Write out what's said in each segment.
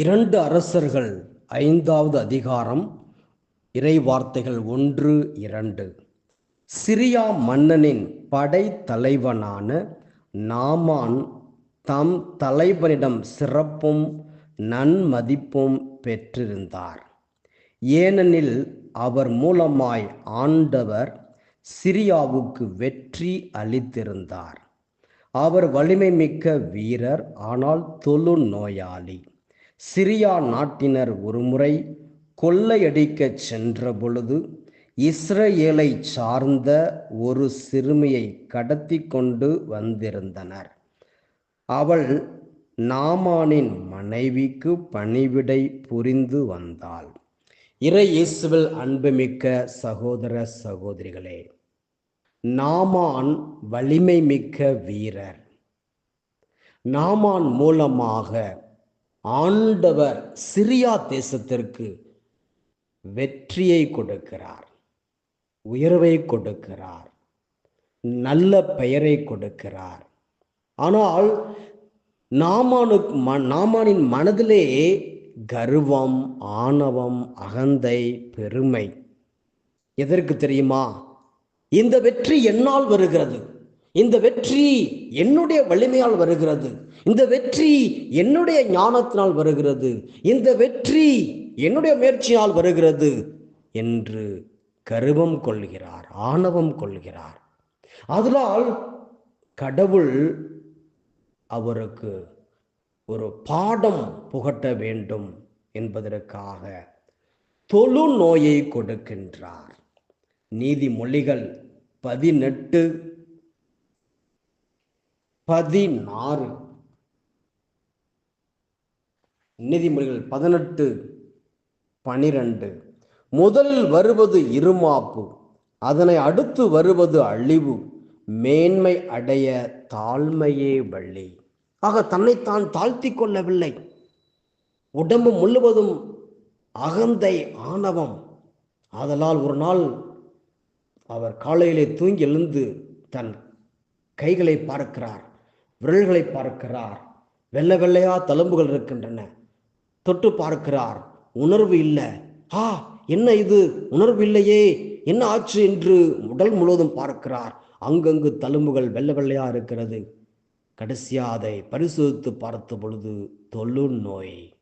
இரண்டு அரசர்கள் ஐந்தாவது அதிகாரம் இறை வார்த்தைகள் ஒன்று இரண்டு. சிரியா மன்னனின் படை தலைவனான நாமான் தம் தலைவனிடம் சிறப்பும் நன்மதிப்பும் பெற்றிருந்தார். ஏனெனில் அவர் மூலமாய் ஆண்டவர் சிரியாவுக்கு வெற்றி அளித்திருந்தார். அவர் வலிமை மிக்க வீரர் ஆனால் தொழு நோயாளி சிரியா நாட்டினர் ஒருமுறை கொள்ளையடிக்கச் சென்ற பொழுது இஸ்ரேலை சார்ந்த ஒரு சிறுமியை கடத்தி கொண்டு வந்திருந்தனர். அவள் நாமானின் மனைவிக்கு பணிவிடை புரிந்து வந்தாள். இறை இயேசுவில் அன்புமிக்க சகோதர சகோதரிகளே நாமான் வலிமை மிக்க வீரர். நாமான் மூலமாக ஆண்டவர் சிரியா தேசத்திற்கு வெற்றியை கொடுக்கிறார் உயர்வை கொடுக்கிறார் நல்ல பெயரை கொடுக்கிறார். ஆனால் நாமானுக்கு ம நாமானின் மனதிலே கர்வம் ஆணவம் அகந்தை பெருமை. எதற்கு தெரியுமா? இந்த வெற்றி என்னால் வருகிறது. இந்த வெற்றி என்னுடைய வலிமையால் வருகிறது. இந்த வெற்றி என்னுடைய ஞானத்தினால் வருகிறது. இந்த வெற்றி என்னுடைய முயற்சியால் வருகிறது என்று கருவம் கொள்கிறார் ஆணவம் கொள்கிறார். அதனால் கடவுள் அவருக்கு ஒரு பாடம் புகட்ட வேண்டும் என்பதற்காக தொழு நோயை கொடுக்கின்றார். நீதிமொழிகள் பதினெட்டு பதினாறு. நீதிமொழிகள் பதினெட்டு பனிரெண்டு. முதலில் வருவது இருமாப்பு அதனை அடுத்து வருவது அழிவு மேன்மை அடைய தாழ்மையே வள்ளி. ஆக தன்னைத்தான் தாழ்த்தி கொள்ளவில்லை. உடம்பு முழுவதும் அகந்தை ஆணவம். ஆதலால் ஒரு நாள் அவர் காலையிலே தூங்கி எழுந்து தன் கைகளை பார்க்கிறார். விரல்களை பார்க்கிறார். வெள்ளை வெள்ளையா தழும்புகள் இருக்கின்றன. தொட்டு பார்க்கிறார். உணர்வு இல்லை. ஆ என்ன இது? உணர்வு இல்லையே. என்ன ஆச்சு என்று உடல் முழுவதும் பார்க்கிறார். அங்கங்கு தழும்புகள் வெள்ளை வெள்ளையா இருக்கிறது. கடைசியா அதை பரிசோதித்து பார்த்த பொழுது தொழு நோய்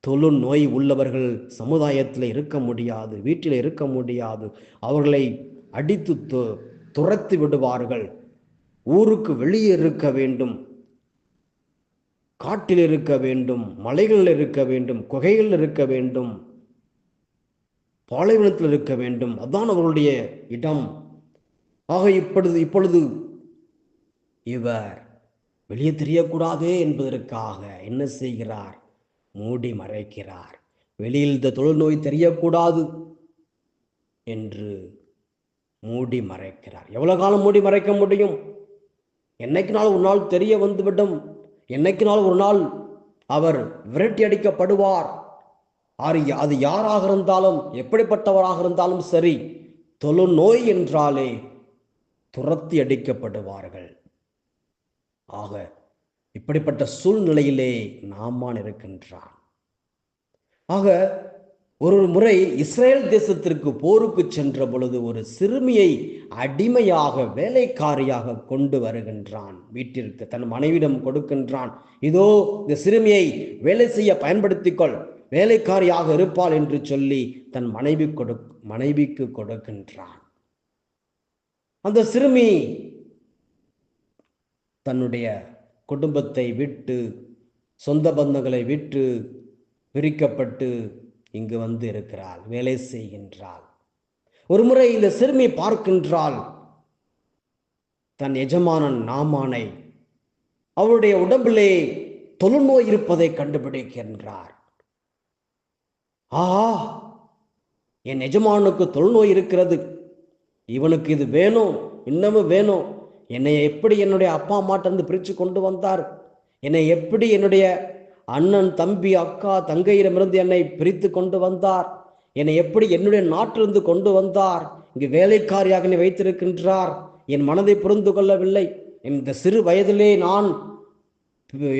தொழு நோய் உள்ளவர்கள் சமுதாயத்தில் இருக்க முடியாது வீட்டில் இருக்க முடியாது. அவர்களை அடித்து து துரத்து விடுவார்கள். ஊருக்கு வெளியே இருக்க வேண்டும். காட்டில் இருக்க வேண்டும். மலைகளில் இருக்க வேண்டும். குகைகளில் இருக்க வேண்டும். பாலைவனத்தில் இருக்க வேண்டும். அதான் அவர்களுடைய இடம். ஆக இப்பொழுது இப்பொழுது இவர் வெளியே தெரியக்கூடாதே என்பதற்காக என்ன செய்கிறார்? மூடி மறைக்கிறார். வெளியில் இந்த தொழுநோய் தெரியக்கூடாது என்று மூடி மறைக்கிறார். எவ்வளவு காலம் மூடி மறைக்க முடியும்? என்னைக்கு ஒரு நாள் தெரிய வந்துவிடும். என்னைக்கு ஒரு நாள் அவர் விரட்டி அடிக்கப்படுவார். அது யாராக இருந்தாலும் எப்படிப்பட்டவராக இருந்தாலும் சரி தொழுநோய் என்றாலே துரத்தி அடிக்கப்படுவார்கள். ஆக இப்படிப்பட்ட சூழ்நிலையிலே நாமான் இருக்கின்றான். ஆக ஒரு முறை இஸ்ரேல் தேசத்திற்கு போருக்கு சென்ற பொழுது ஒரு சிறுமியை அடிமையாக வேலைக்காரியாக கொண்டு வருகின்றான். வீட்டிற்கு தன் மனைவிடம் கொடுக்கின்றான். இதோ இந்த சிறுமியை வேலை செய்ய பயன்படுத்திக்கொள். வேலைக்காரியாக இருப்பாள் என்று சொல்லி தன் மனைவி கொடு மனைவிக்கு கொடுக்கின்றான். அந்த சிறுமி தன்னுடைய குடும்பத்தை விட்டு சொந்த பந்தங்களை விட்டு பிரிக்கப்பட்டு இங்கு வந்து இருக்கிறாள் வேலை செய்கின்றாள். ஒருமுறை இந்த சிறுமி பார்க்கின்றாள். தன் எஜமானன் நாமானை அவருடைய உடம்பிலே தொழுநோய் இருப்பதை கண்டுபிடிக்கின்றார். ஆஹா என் எஜமானுக்கு தொழுநோய் இருக்கிறது. இவனுக்கு இது வேணும் இன்னமும் வேணும் என்னை எப்படி என்னுடைய அப்பா அம்மாட்டிருந்து பிரித்து கொண்டு வந்தார்? என்னை எப்படி என்னுடைய அண்ணன் தம்பி அக்கா தங்கையிடமிருந்து என்னை பிரித்து கொண்டு வந்தார். என்னை எப்படி என்னுடைய நாட்டிலிருந்து கொண்டு வந்தார். இங்கு வேலைக்காரியாக என்னை வைத்திருக்கின்றார். என் மனதை புரிந்து கொள்ளவில்லை. இந்த சிறு வயதிலே நான்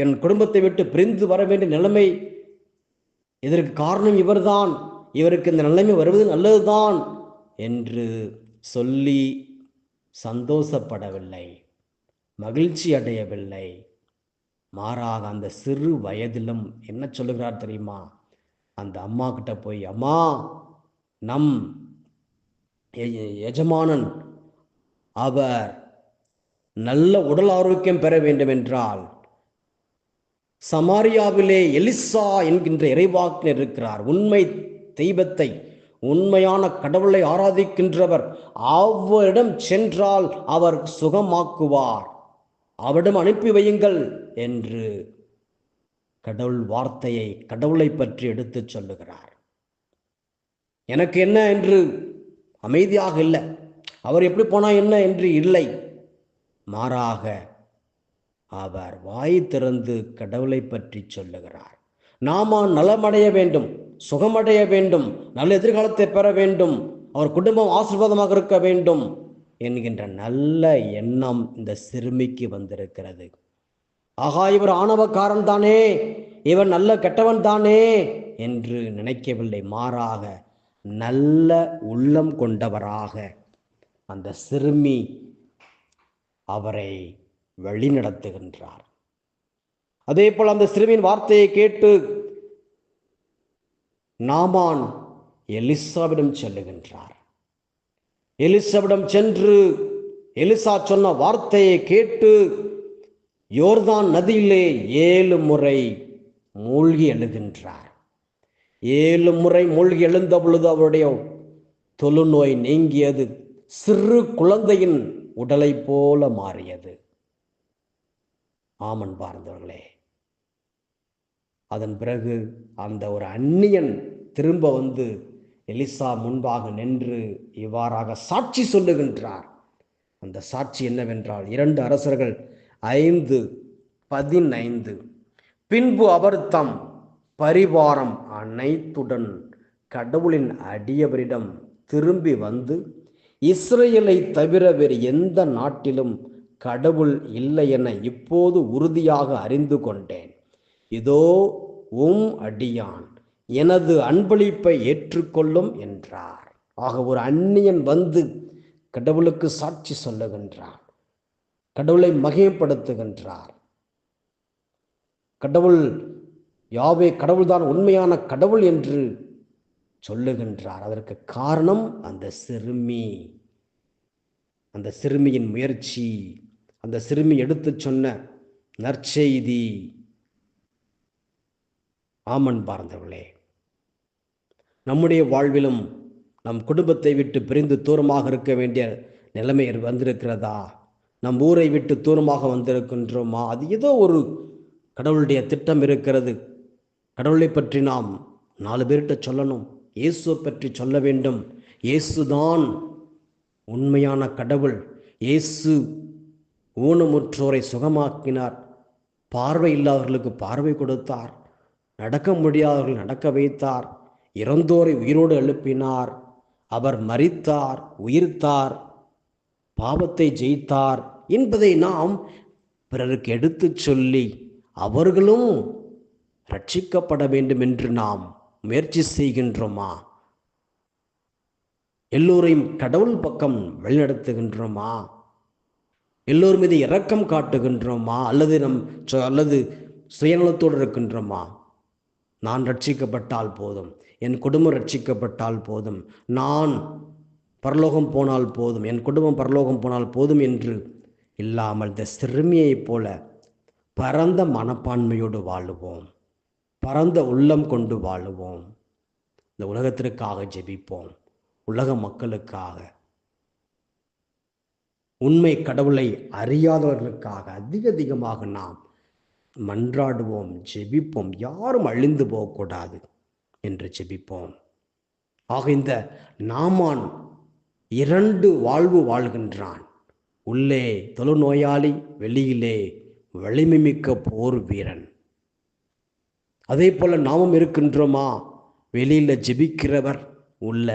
என் குடும்பத்தை விட்டு பிரிந்து வர வேண்டிய நிலைமை இதற்கு காரணம் இவர்தான். இவருக்கு இந்த நிலைமை வருவது நல்லதுதான் என்று சொல்லி சந்தோஷப்படவில்லை. மகிழ்ச்சி அடையவில்லை மாறாக அந்த சிறு வயதிலும் என்ன சொல்லுகிறார் தெரியுமா? அந்த அம்மா கிட்ட போய் அம்மா நம் எ- எஜமானன் அவர் நல்ல உடல் ஆரோக்கியம் பெற வேண்டும் என்றால் சமாரியாவிலே எலிசா என்கின்ற இறைவாக்கினர் இருக்கிறார். உண்மை தெய்வத்தை உண்மையான கடவுளை ஆராதிக்கின்றவர் அவரிடம் சென்றால் அவர் சுகமாக்குவார். அவரிடம் அனுப்பி வையுங்கள். என்று கடவுள் வார்த்தையை கடவுளை பற்றி எடுத்துச் சொல்லுகிறார். எனக்கு என்ன என்று அமைதியாக இல்லை. அவர் எப்படி போனால் என்ன என்று இல்லை. மாறாக அவர் வாய் திறந்து கடவுளை பற்றி சொல்லுகிறார். நாம நலமடைய வேண்டும் சுகமடைய வேண்டும் நல்ல எதிர்காலத்தை பெற வேண்டும் அவர் குடும்பம் ஆசீர்வாதமாக இருக்க வேண்டும் என்கின்ற நல்ல எண்ணம் இந்த சிறுமிக்கு வந்திருக்கிறது. ஆகா இவர் ஆணவக்காரன் தானே. இவன் நல்ல கெட்டவன் தானே என்று நினைக்கவில்லை. மாறாக நல்ல உள்ளம் கொண்டவராக. அந்த சிறுமி அவரை வழிநடத்துகின்றார். அதே போல் அந்த சிறுமியின் வார்த்தையை கேட்டு நாமான் எலிசாவிடம் செல்லுகின்றார். எலிசாவிடம் சென்று எலிசா சொன்ன வார்த்தையை கேட்டு யோர்தான் நதியிலே ஏழு முறை மூழ்கி எழுகின்றார். ஏழு முறை மூழ்கி எழுந்த பொழுது அவருடைய தொழுநோய் நீங்கியது. சிறு குழந்தையின் உடலை போல மாறியது. ஆமன் பார்ந்தவர்களே அதன் பிறகு அந்த ஒரு அந்நியன் திரும்ப வந்து எலிசா முன்பாக நின்று இவ்வாறாக சாட்சி சொல்லுகின்றார். அந்த சாட்சி என்னவென்றால் இரண்டு அரசர்கள் ஐந்து பதினைந்து. பின்பு அவர் தம் பரிவாரம் அனைத்துடன் கடவுளின் அடியவரிடம் திரும்பி வந்து இஸ்ரேலை தவிர வேறு எந்த நாட்டிலும் கடவுள் இல்லை என இப்போது உறுதியாக அறிந்து கொண்டேன். இதோ உம் அடியான் எனது அன்பளிப்பை ஏற்றுக்கொள்ளும் என்றார். ஆக ஒரு அந்நியன் வந்து கடவுளுக்கு சாட்சி சொல்லுகின்றான். கடவுளை மகிமைப்படுத்துகின்றார். கடவுள் யாவே கடவுள்தான் உண்மையான கடவுள் என்று சொல்லுகின்றார். அதற்கு காரணம் அந்த சிறுமி. அந்த சிறுமியின் முயற்சி அந்த சிறுமி எடுத்து சொன்ன நற்செய்தி. ஆமன் பார்ந்தவர்களே நம்முடைய வாழ்விலும் நம் குடும்பத்தை விட்டு பிரிந்து தூரமாக இருக்க வேண்டிய நிலைமை வந்திருக்கிறதா? நம் ஊரை விட்டு தூரமாக வந்திருக்கின்றோமா? அது ஏதோ ஒரு கடவுளுடைய திட்டம் இருக்கிறது. கடவுளை பற்றி நாம் நாலு பேர்கிட்ட சொல்லணும். இயேசுவை பற்றி சொல்ல வேண்டும். இயேசுதான் உண்மையான கடவுள். இயேசு ஊனமுற்றோரை சுகமாக்கினார். பார்வை இல்லாதவர்களுக்கு பார்வை கொடுத்தார். நடக்க முடியாதவர்கள் நடக்க வைத்தார். இறந்தோரை உயிரோடு எழுப்பினார். அவர் மறித்தார் உயிர்த்தார். பாவத்தை ஜெயித்தார் என்பதை நாம் பிறருக்கு எடுத்துச் சொல்லி அவர்களும் ரட்சிக்கப்பட வேண்டும் என்று நாம் முயற்சி செய்கின்றோமா? எல்லோரையும் கடவுள் பக்கம் வழிநடத்துகின்றோமா? எல்லோர் மீது இரக்கம் காட்டுகின்றோமா? அல்லது நம் அல்லது சுயநலத்தோடு இருக்கின்றோமா? நான் ரட்சிக்கப்பட்டால் போதும். என் குடும்பம் ரட்சிக்கப்பட்டால் போதும். நான் பரலோகம் போனால் போதும். என் குடும்பம் பரலோகம் போனால் போதும் என்று இல்லாமல் இந்த சிறுமியைப் போல பரந்த மனப்பான்மையோடு வாழுவோம். பரந்த உள்ளம் கொண்டு வாழுவோம். இந்த உலகத்திற்காக ஜெபிப்போம். உலக மக்களுக்காக. உண்மை கடவுளை அறியாதவர்களுக்காக அதிக அதிகமாக நாம் மன்றாடுவோம் ஜெபிப்போம். யாரும் அழிந்து போகக்கூடாது என்று ஜெபிப்போம். ஆக இந்த நாமான் இரண்டு வாழ்வு வாழ்கின்றான். உள்ளே தொழுநோயாளி வெளியிலே வலிமை மிக்க போர் வீரன். அதே போல நாமும் இருக்கின்றோமா? வெளியில ஜெபிக்கிறவர் உள்ள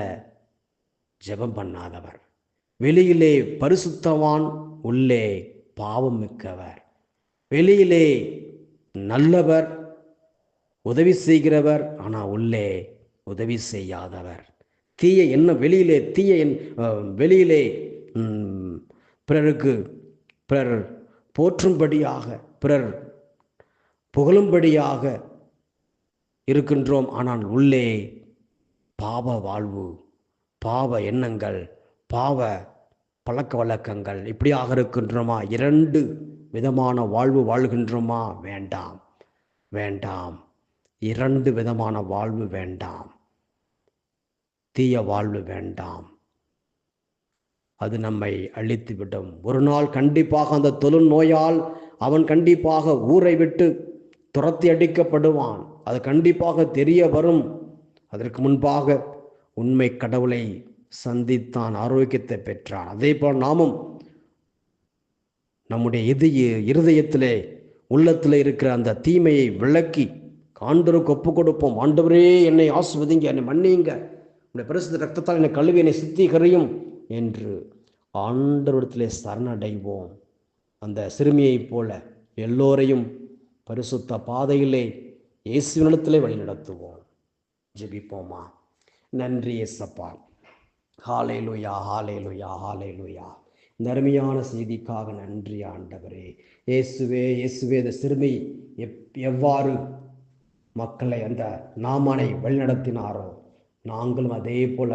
ஜெபம் பண்ணாதவர். வெளியிலே பரிசுத்தவான் உள்ளே பாவம் மிக்கவர் வெளியிலே நல்லவர் உதவி செய்கிறவர் ஆனால் உள்ளே உதவி செய்யாதவர். தீய எண்ணம் வெளியிலே தீய எண் வெளியிலே பிறருக்கு பிறர் போற்றும்படியாக பிறர் புகழும்படியாக இருக்கின்றோம். ஆனால் உள்ளே பாவ வாழ்வு பாவ எண்ணங்கள் பாவ பழக்க வழக்கங்கள் இப்படியாக இருக்கின்றோமா? இரண்டு விதமான வாழ்வு வாழ்கின்றோமா? வேண்டாம் வேண்டாம். இரண்டு விதமான வாழ்வு வேண்டாம். தீய வாழ்வு வேண்டாம். அது நம்மை அழித்துவிடும். ஒரு நாள் கண்டிப்பாக அந்த தொழு நோயால் அவன் கண்டிப்பாக ஊரை விட்டு துரத்தி அடிக்கப்படுவான். அது கண்டிப்பாக தெரிய வரும். அதற்கு முன்பாக உண்மை கடவுளை சந்தித்தான் ஆரோக்கியத்தை பெற்றான். அதே போல் நாமும் நம்முடைய இதய இருதயத்திலே உள்ளத்தில் இருக்கிற அந்த தீமையை விளக்கி ஆண்டவருக்கு ஒப்பு கொடுப்போம். ஆண்டவரே என்னை ஆஸ்வதிங்க என்னை மன்னியுங்க. உடைய பரிசுத்த ரத்தத்தால் என்னை கழுவி என்னை சுத்திகரையும் என்று ஆண்டவரிடத்திலே சரணடைவோம். அந்த சிறுமியைப் போல எல்லோரையும் பரிசுத்த பாதையிலே இயேசுவினிடத்திலே வழிநடத்துவோம். ஜெபிப்போமா? நன்றி எசப்பா ஹாலே லுயா ஹாலே லுயா ஹாலே லுயா இந்த அருமையான செய்திக்காக நன்றி ஆண்டவரே. இயேசுவே இயேசுவே இந்த சிறுமி எப் எவ்வாறு மக்களை அந்த நாமனை வழிநடத்தினாரோ நாங்களும் அதே போல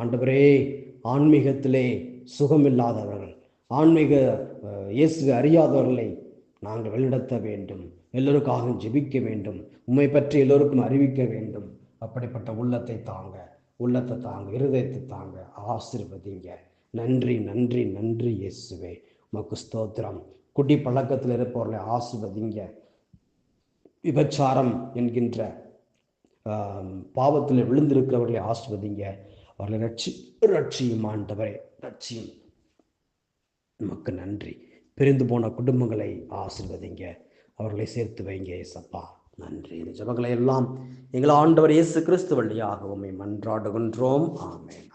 ஆண்டவரே ஆன்மீகத்திலே சுகமில்லாதவர்கள் ஆன்மீக இயேசு அறியாதவர்களை நாங்கள் வழிநடத்த வேண்டும். எல்லோருக்காகவும் ஜெபிக்க வேண்டும். உண்மை பற்றி எல்லோருக்கும் அறிவிக்க வேண்டும். அப்படிப்பட்ட உள்ளத்தை தாங்க உள்ளத்தை தாங்க இருதயத்தை தாங்க ஆசீர்வதிங்க. நன்றி நன்றி நன்றி இயேசுவே. உமக்கு ஸ்தோத்திரம். குடி பழக்கத்தில் இருப்பவர்களை ஆசிர்வதிங்க. விபச்சாரம் என்கின்ற பாவத்தில் விழுந்திருக்கிறவர்களை ஆசிர்வதிங்க. அவர்களை ரட்சி ரட்சியும் ஆண்டவரே ரட்சியும். நமக்கு நன்றி. பிரிந்து போன குடும்பங்களை ஆசிர்வதிங்க. அவர்களை சேர்த்து வைங்க ஏசப்பா நன்றி. இந்த ஜபங்களை எல்லாம் எங்கள் ஆண்டவர் இயேசு கிறிஸ்து வழியாக உம்மை மன்றாடுகின்றோம். ஆமேன்.